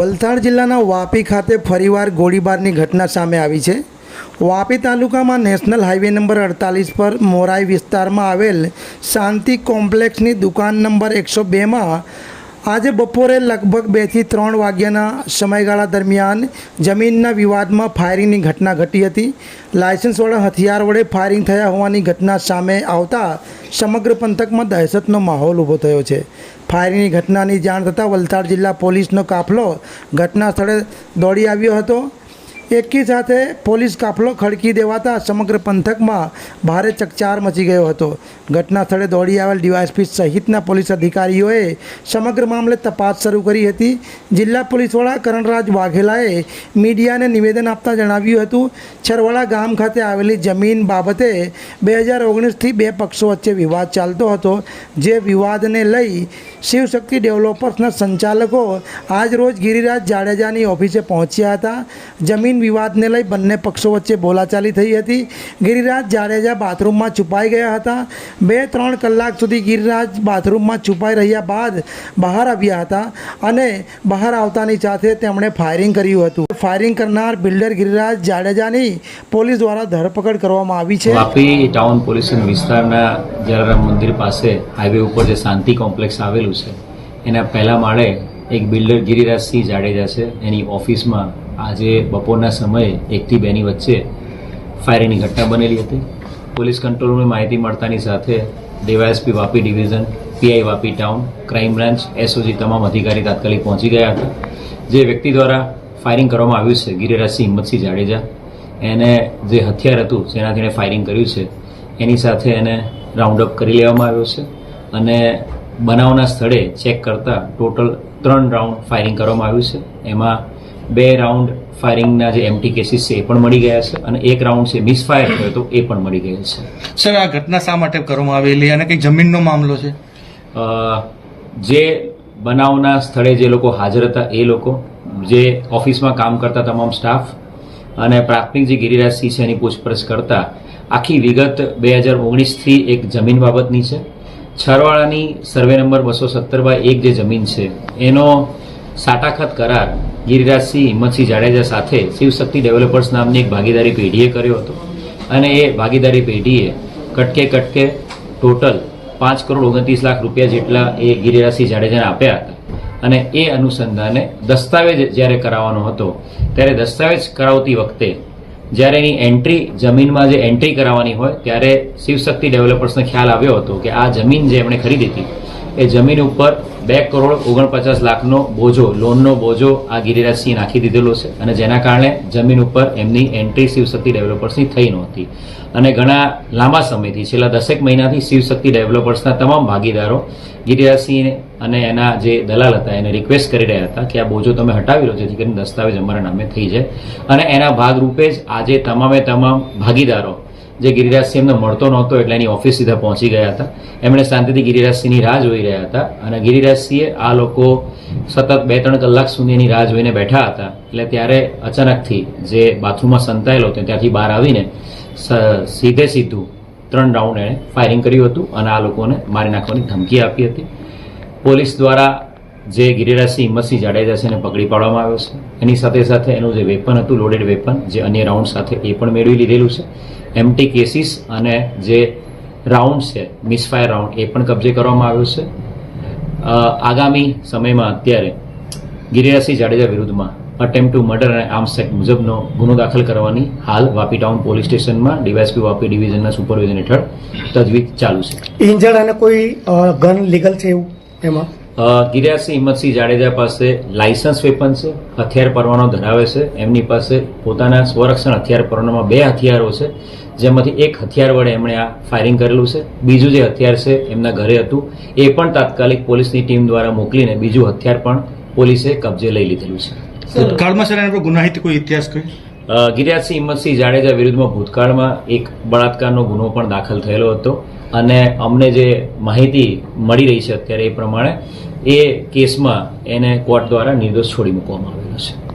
વલસાડ જિલ્લાના વાપી ખાતે ફરીવાર ગોળીબારની ઘટના સામે આવી છે. વાપી તાલુકામાં નેશનલ હાઈવે નંબર અડતાલીસ પર મોરાઈ વિસ્તારમાં આવેલ શાંતિ કોમ્પ્લેક્સની દુકાન નંબર એકસો બેમાં આજે બપોરે લગભગ બેથી ત્રણ વાગ્યાના સમયગાળા દરમિયાન જમીનના વિવાદમાં ફાયરિંગની ઘટના ઘટી હતી. લાયસન્સવાળા હથિયાર વડે ફાયરિંગ થયા હોવાની ઘટના સામે આવતા સમગ્ર પંથકમાં દહેશતનો માહોલ ઊભો થયો છે. ફાયરિંગની ઘટનાની જાણ થતાં વલસાડ જિલ્લા પોલીસનો કાફલો ઘટના સ્થળે દોડી આવ્યો હતો. એકી સાથે પોલીસ કાફલો ખડકી દેવાતા સમગ્ર પંથકમાં ભારે ચકચાર મચી ગયો હતો. ઘટના સ્થળે દોડી આવેલ ડીવાયએસપી સહિતના પોલીસ અધિકારીઓએ સમગ્ર મામલે તપાસ શરૂ કરી હતી. જિલ્લા પોલીસ વડા કરણરાજ વાઘેલાએ મીડિયાને નિવેદન આપતા જણાવ્યું હતું, છરવાડા ગામ ખાતે આવેલી જમીન બાબતે બે હજાર ઓગણીસથી બે પક્ષો વચ્ચે વિવાદ ચાલતો હતો. જે વિવાદને લઈ શિવશક્તિ ડેવલપર્સના સંચાલકો આજ રોજ ગિરિરાજ જાડેજાની ઓફિસે પહોંચ્યા હતા. જમીન વિવાદને લઈ બંને પક્ષો વચ્ચે બોલાચાલી થઈ હતી. ગિરિરાજ જાડેજા બાથરૂમમાં છુપાઈ ગયા હતા. બે ત્રણ કલાક સુધી ગિરિરાજ બાથરૂમમાં છુપાઈ રહ્યા બાદ બહાર આવ્યા હતા અને બહાર આવતાની સાથે તેમણે ફાયરિંગ કર્યું હતું. ફાયરિંગ કરનાર બિલ્ડર ગિરિરાજ જાડેજાની પોલીસ દ્વારા ધરપકડ કરવામાં આવી છે. વાપી ટાઉન પોલીસ વિસ્તારના જલારામ મંદિર પાસે હાઈવે ઉપર જે શાંતિ કોમ્પ્લેક્સ આવેલું છે. એના પહેલા માળે એક બિલ્ડર ગિરિરાજસિંહ જાડેજા છે. એની ઓફિસમાં આજે બપોરના સમયે એકથી બેની વચ્ચે ફાયરિંગની ઘટના બનેલી હતી. પોલીસ કંટ્રોલ રૂમની માહિતી મળતાની સાથે DYSP Vapi division, PI Vapi town, crime branch, SOG તમામ અધિકારી તાત્કાલિક પહોંચી ગયા હતા. જે વ્યક્તિ દ્વારા ફાયરિંગ કરવામાં આવ્યું છે ગિરિરાજસિંહ હિંમતસિંહ જાડેજા. એને જે હથિયાર હતું, જેનાથી એણે ફાયરિંગ કર્યું છે, એની સાથે એને રાઉન્ડ અપ કરી લેવામાં આવ્યો છે. અને બનાવના સ્થળે ચેક કરતા ટોટલ ત્રણ રાઉન્ડ ફાયરિંગ કરવામાં આવ્યું છે. એમાં બે રાઉન્ડ ફાયરિંગના જે એમટી કેસીસ છે એ પણ મળી ગયા છે અને એક રાઉન્ડ છે મિસફાયર થયો તો એ પણ મળી ગયેલ છે. સર આ ઘટના શા માટે કરવામાં આવેલી અને કંઈક જમીનનો મામલો છે? જે બનાવના સ્થળે જે લોકો હાજર હતા એ લોકો જે ઓફિસમાં કામ કરતા તમામ સ્ટાફ અને પ્રાથમિક જે ગિરિરાજસિંહ છે એની પૂછપરછ કરતા આખી વિગત બે હજાર ઓગણીસથી એક જમીન બાબતની છે. છરવાળાની સર્વે નંબર બસો સત્તર બાય એક જે જમીન છે, એનો સાટાખત કરાર ગિરિરાજસિંહ હિંમતસિંહ જાડેજા સાથે શિવશક્તિ ડેવલપર્સ નામની એક ભાગીદારી પેઢીએ કર્યો હતો. અને એ ભાગીદારી પેઢીએ કટકે કટકે ટોટલ પાંચ કરોડ ઓગણત્રીસ લાખ રૂપિયા જેટલા એ ગિરિરાજસિંહ જાડેજાને આપ્યા હતા. અને એ અનુસંધાને દસ્તાવેજ જ્યારે કરાવવાનો હતો, ત્યારે દસ્તાવેજ કરાવતી વખતે જ્યારે એની એન્ટ્રી જમીનમાં જે એન્ટ્રી કરાવવાની હોય, ત્યારે શિવશક્તિ ડેવલપર્સને ખ્યાલ આવ્યો હતો કે આ જમીન જે એમણે ખરીદી હતી એ જમીન ઉપર બે કરોડ ઓગણપચાસ લાખનો બોજો, લોનનો બોજો આ ગિરિરાજસિંહ નાખી દીધેલો છે અને જેના કારણે જમીન ઉપર એમની એન્ટ્રી શિવશક્તિ ડેવલપર્સની થઈ નહોતી. અને ઘણા લાંબા સમયથી, છેલ્લા દસેક મહિનાથી શિવશક્તિ ડેવલપર્સના તમામ ભાગીદારો ગિરિરાજસિંહ અને એના જે દલાલ હતા, એને રિક્વેસ્ટ કરી રહ્યા હતા કે આ બોજો તમે હટાવી લો, જેથી કરીને દસ્તાવેજ અમારા નામે થઈ જાય. અને એના ભાગરૂપે જ આજે તમામે તમામ ભાગીદારો જે ગિરિરાજસિંહ એમને મળતો નહોતો એટલે એની ઓફિસ સીધા પહોંચી ગયા હતા. એમણે શાંતિથી ગિરિરાજસિંહની રાહ જોઈ રહ્યા હતા અને ગિરિરાજસિંહે આ લોકો સતત બે ત્રણ કલાક સુધી એની રાહ જોઈને બેઠા હતા. એટલે ત્યારે અચાનકથી જે બાથરૂમમાં સંતાયેલો હતો, ત્યાંથી બહાર આવીને સીધે સીધું ત્રણ રાઉન્ડ એણે ફાયરિંગ કર્યું હતું અને આ લોકોને મારી નાખવાની ધમકી આપી હતી. પોલીસ દ્વારા જે ગિરિરાજસિંહ હિંમતસિંહ જાડેજા છે એને પકડી પાડવામાં આવ્યો છે. એની સાથે સાથે એનું જે વેપન હતું લોડેડ વેપન જે અન્ય રાઉન્ડ સાથે એ પણ મેળવી લીધેલું છે. એમટી કેસીસ અને જે રાઉન્ડ છે મિસફાયર રાઉન્ડ એ પણ કબજે કરવામાં આવ્યો છે. આગામી સમયમાં અત્યારે ગિરિરાજસિંહ જાડેજા વિરુદ્ધમાં અટેમ્પ ટુ મર્ડર અને આર્મ્સ એક્ટ મુજબનો ગુનો દાખલ કરવાની હાલ વાપી ટાઉન પોલીસ સ્ટેશનમાં ડીવાયસપી વાપી ડિવિઝનના સુપરવિઝન હેઠળ તજવીજ ચાલુ છે. ઇન્જર્ડ અને કોઈ ગન લીગલ છે એવું એમાં? ગિરિરાજસિંહ હિંમતસિંહ જાડેજા પાસે લાયસન્સ વેપન છે, હથિયાર પરવાનો ધરાવે છે, એમની પાસે પોતાના સ્વરક્ષણ હથિયાર પરવાનામાં બે હથિયારો છે, જેમાંથી એક હથિયાર વડે એમણે આ ફાયરિંગ કરેલું છે, બીજું જે હથિયાર છે એમના ઘરે હતું, એ પણ તાત્કાલિક પોલીસની ટીમ દ્વારા મોકલીને બીજું હથિયાર પણ પોલીસે કબજે લઈ લીધેલું છે. ગુનાહિત કોઈ ઇતિહાસ કોઈ? ગિરિરાજસિંહ હિંમતસિંહ જાડેજા વિરુદ્ધમાં ભૂતકાળમાં એક બળાત્કારનો ગુનો પણ દાખલ થયેલો હતો અને અમને જે માહિતી મળી રહી છે અત્યારે એ પ્રમાણે એ કેસમાં એને કોર્ટ દ્વારા નિર્દોષ છોડી મૂકવામાં આવેલો છે.